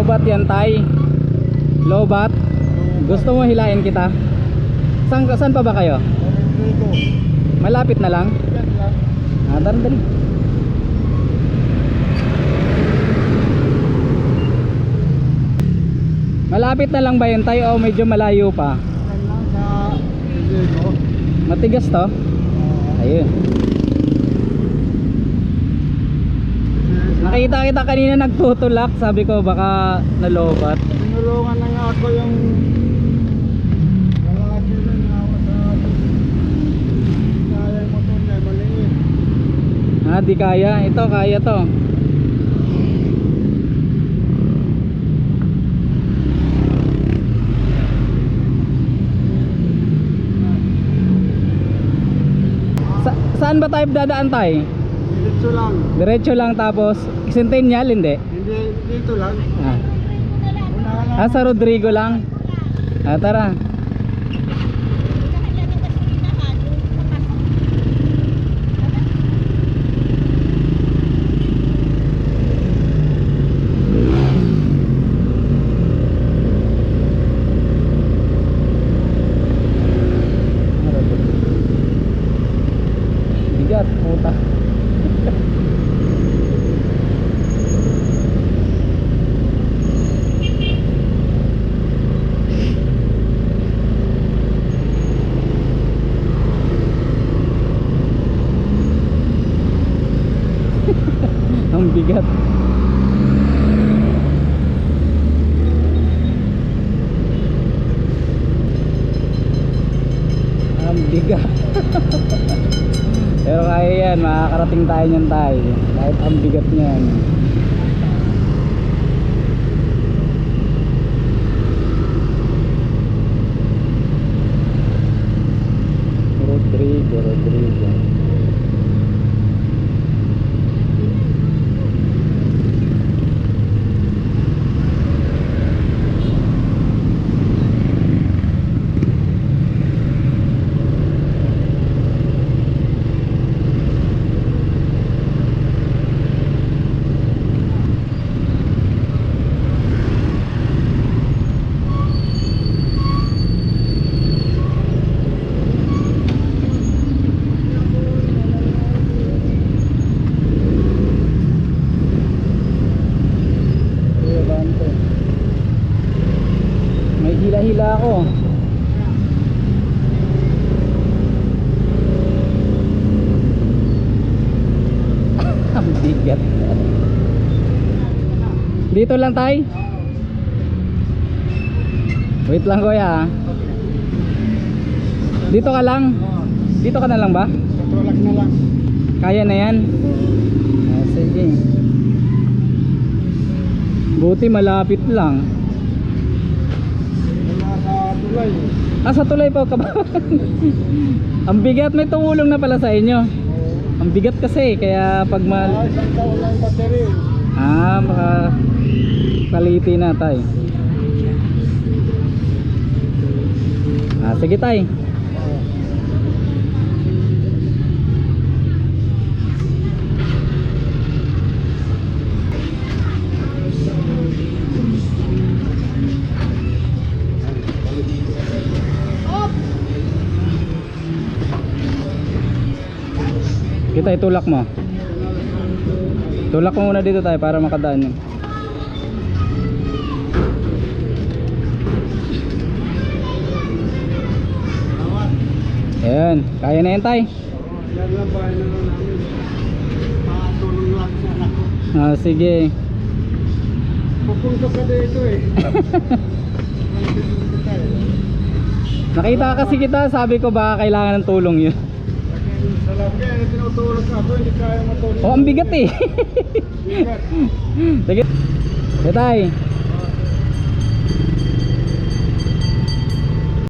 Lobat yan tay. Lobat. Gusto mo hilain kita? Saan, saan pa ba kayo? Malapit na lang? Ah, dali, dali. Malapit na lang ba yun tayo o medyo malayo pa? Rodrigo. Matigas to? Ayun. Nakita kita kanina nagtutulak, sabi ko baka nalobat. Tinulungan na nga ako yung. Ah, di kaya. Ito, kaya to. Sa saan ba tayo dadaan tayo? Diretso lang. Diretso lang tapos Centennial, hindi? Hindi dito lang. Ah. Ah, sa Rodrigo lang? Ah, tara. Bigat, puta. Ang bigat. Ang bigat. Pero kaya yan, makakarating tayo niyan tayo. Kahit ang bigat niyan. Rodrigo, Rodrigo. Kuya Bante. May hila-hila ako. Ang bigat. Dito lang tay. Wait lang kuya. Dito ka lang. Dito ka na lang ba? Patulak na lang. Kaya na yan. Ah, sige. Buti malapit lang. Tulay. Ah, sa tulay po ka? Ang bigat may tumulong na pala sa inyo. Ang bigat kasi kaya pag Ah, mal isang taon lang battery. Ah, baka kaliti na tay. Ah, sige tay. Kita itulak mo. Tulak mo muna dito tayo para makadaan yun. Ayan, kaya na yan tay. Ah, sige. Pupunta ka dito eh. Nakita kasi kita, sabi ko baka kailangan ng tulong yun. Sa laki, tinutulog ako, hindi kaya matulog. Oh, ang bigat eh. Bigat. Sige tay.